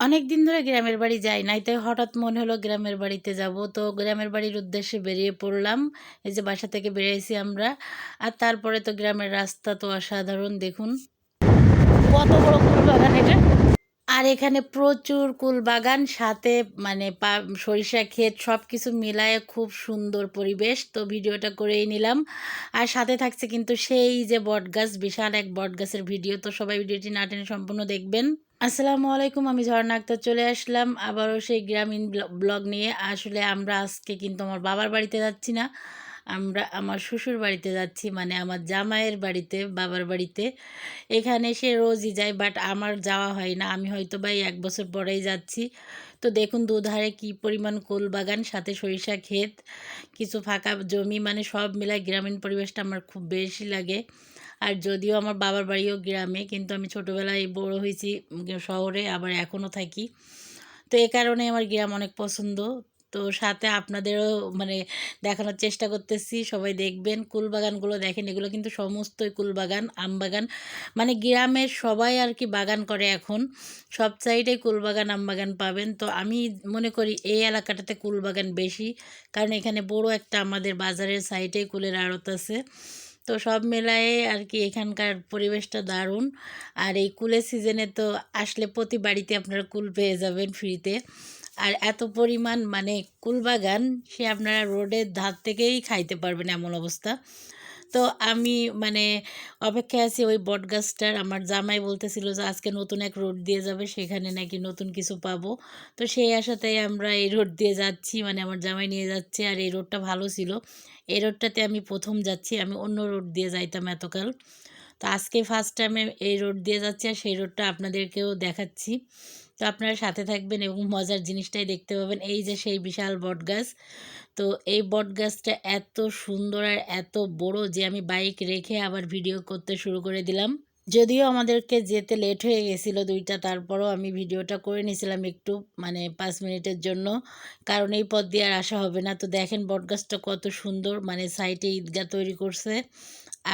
অনেক দিন ধরে গ্রামের বাড়ি যাই নাই, তাই হঠাৎ মনে হলো গ্রামের বাড়িতে যাব। তো গ্রামের বাড়ির উদ্দেশ্যে বেরিয়ে পড়লাম। এই যে বাসা থেকে বেরিয়েছি আমরা। আর তারপরে তো গ্রামের রাস্তা তো অসাধারণ, দেখুন। কত বড় ফুল বাগান এটা। আর এখানে প্রচুর কুলবাগান, সাথে মানে পা, সরিষা ক্ষেত সব কিছু মিলায়ে খুব সুন্দর পরিবেশ। তো ভিডিওটা করেই নিলাম। আর সাথে থাকছে কিন্তু সেই যে বটগাছ, বিশাল এক বটগাছের ভিডিও। তো সবাই ভিডিওটি না টেনে সম্পূর্ণ দেখবেন। আসসালামু আলাইকুম, আমি ঝর্ণা আক্তার চলে আসলাম আবারও সেই গ্রামীণ ব্লগ নিয়ে। আসলে আমরা আজকে কিন্তু আমার বাবার বাড়িতে যাচ্ছি না। আমরা আমার শ্বশুর বাড়িতে যাচ্ছি মানে আমার জামাইয়ের বাড়িতে, বাবার বাড়িতে। এখানে সে রোজই যায় বাট আমার যাওয়া হয় না। আমি হয়তো বা এক বছর পরেই যাচ্ছি। তো দেখুন দুধারে কি পরিমাণ কোল বাগান সাথে সরিষা ক্ষেত, কিছু ফাঁকা জমি মানে সব মিলায় গ্রামীণ পরিবেশটা আমার খুব বেশি লাগে। আর যদিও আমার বাবার বাড়িও গ্রামে, কিন্তু আমি ছোটোবেলায় বড় হয়েছি শহরে, আবার এখনও থাকি। তো এ কারণে আমার গ্রাম অনেক পছন্দ। তো সাথে আপনাদেরও মানে দেখানোর চেষ্টা করতেছি। সবাই দেখবেন কুলবাগানগুলো দেখেন, এগুলো কিন্তু সমস্তই কুলবাগান আম বাগান। মানে গ্রামের সবাই আর কি বাগান করে এখন। সব সাইডে কুলবাগান আম বাগান পাবেন। তো আমি মনে করি এই এলাকাটাতে কুলবাগান বেশি। কারণ এখানে বড় একটা আমাদের বাজারের সাইডে কুলের আড়ত আছে। তো সব মেলায়ে আর কি এখানকার পরিবেশটা দারুণ। আর এই কুলের সিজনে তো আসলে প্রতি বাড়িতে আপনারা কুল পেয়ে যাবেন ফ্রিতে। আর এত পরিমাণ মানে কুলবাগান সে আপনারা রোডের ধার থেকেই খাইতে পারবেন এমন অবস্থা। তো আমি মানে অপেক্ষায় আছি ওই বট গাছটার আমার জামাই বলতেছিল যে আজকে নতুন এক রোড দিয়ে যাবে, সেখানে নাকি নতুন কিছু পাবো। তো সেই আশাতেই আমরা এই রোড দিয়ে যাচ্ছি মানে আমার জামাই নিয়ে যাচ্ছে আর এই রোডটা ভালো ছিল। এই রোডটাতে আমি প্রথম যাচ্ছি, আমি অন্য রোড দিয়ে যাইতাম এতকাল। তো আজকে ফার্স্ট টাইমে এই রোড দিয়ে যাচ্ছি আর সেই রোডটা আপনাদেরকেও দেখাচ্ছি। তো আপনারা সাথে থাকবেন এবং মজার জিনিসটাই দেখতে পাবেন। এই যে সেই বিশাল বট গাছ তো এই বট গাছটা এত সুন্দর আর এত বড় যে আমি বাইক রেখে আবার ভিডিও করতে শুরু করে দিলাম। যদিও আমাদেরকে যেতে লেট হয়ে গেছিল দুইটা, তারপরও আমি ভিডিওটা করে নিয়েছিলাম একটু মানে পাঁচ মিনিটের জন্য। কারণ এই পথ দিয়ে আর আসা হবে না। তো দেখেন বটগাছটা কত সুন্দর মানে সাইডে ঈদগাহ তৈরি করছে।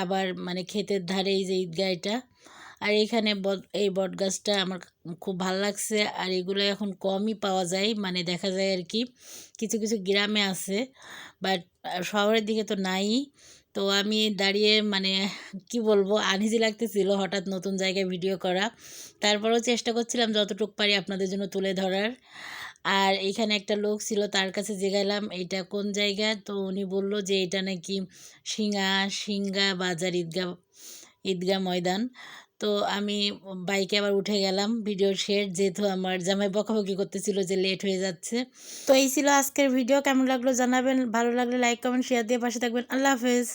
আবার মানে ক্ষেতের ধারে এই যে ঈদগাহ এটা আর এইখানে এই বটগাছটা আমার খুব ভালো লাগছে। আর এগুলো এখন কমই পাওয়া যায় মানে দেখা যায় আর কি। কিছু কিছু গ্রামে আছে বাট শহরের দিকে তো নাই। তো আমি দাঁড়িয়ে মানে কি বলব, আনইজি লাগতেছিল হঠাৎ নতুন জায়গায় ভিডিও করা। তারপরেও চেষ্টা করছিলাম যতটুকু পারি আপনাদের জন্য তুলে ধরার। আর এখানে একটা লোক ছিল, তার কাছে জেগালাম এটা কোন জায়গা? তো উনি বলল যে, এটা নাকি সিঙ্গা সিঙ্গা বাজার ঈদগা ঈদগা ময়দান। তো আমি বাইকে আবার উঠে গেলাম। ভিডিও শেয়ার যেহেতু আমার জামাই বকাবকি করতেছিল যে লেট হয়ে যাচ্ছে। তো এই ছিল আজকের ভিডিও। কেমন লাগল জানাবেন। ভালো লাগলে লাইক কমেন্ট শেয়ার দিয়ে পাশে থাকবেন। আল্লাহ হাফেজ।